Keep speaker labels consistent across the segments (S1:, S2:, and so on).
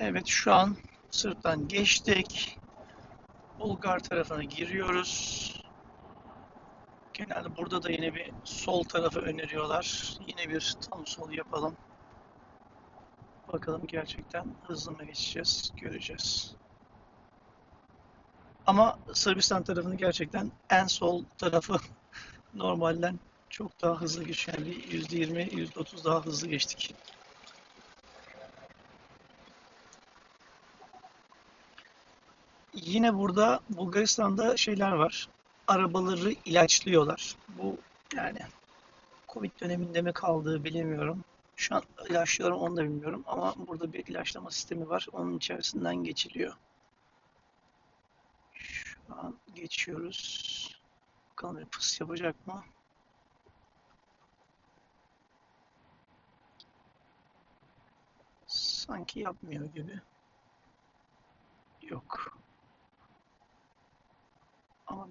S1: Evet şu an sırttan geçtik. Bulgar tarafına giriyoruz. Genelde burada da yine bir sol tarafı öneriyorlar. Yine bir tam sol yapalım. Bakalım gerçekten hızlı mı geçeceğiz, göreceğiz. Ama Sırbistan tarafını gerçekten en sol tarafı normalden çok daha hızlı geçiyor. Yani bir %20, %30 daha hızlı geçtik. Yine burada Bulgaristan'da şeyler var. Arabaları ilaçlıyorlar. Bu yani Covid döneminde mi kaldığı bilemiyorum. Şu an ilaçlıyorum onu da bilmiyorum ama burada bir ilaçlama sistemi var. Onun içerisinden geçiliyor. Şu an geçiyoruz. Bakalım bir fıs yapacak mı? Sanki yapmıyor gibi. Yok.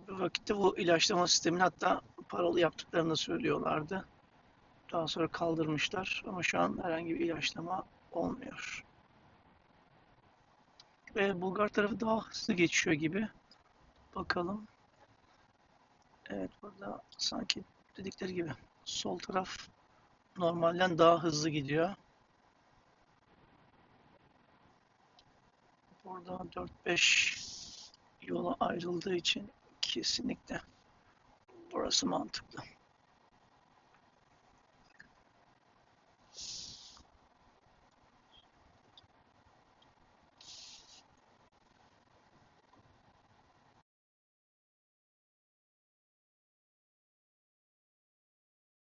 S1: Vakitte bu ilaçlama sistemini hatta paralı yaptıklarını söylüyorlardı. Daha sonra kaldırmışlar ama şu an herhangi bir ilaçlama olmuyor. Ve Bulgar tarafı daha hızlı geçiyor gibi. Bakalım. Evet burada sanki dedikleri gibi sol taraf normalden daha hızlı gidiyor. Burada 4-5 yola ayrıldığı için kesinlikle burası mantıklı.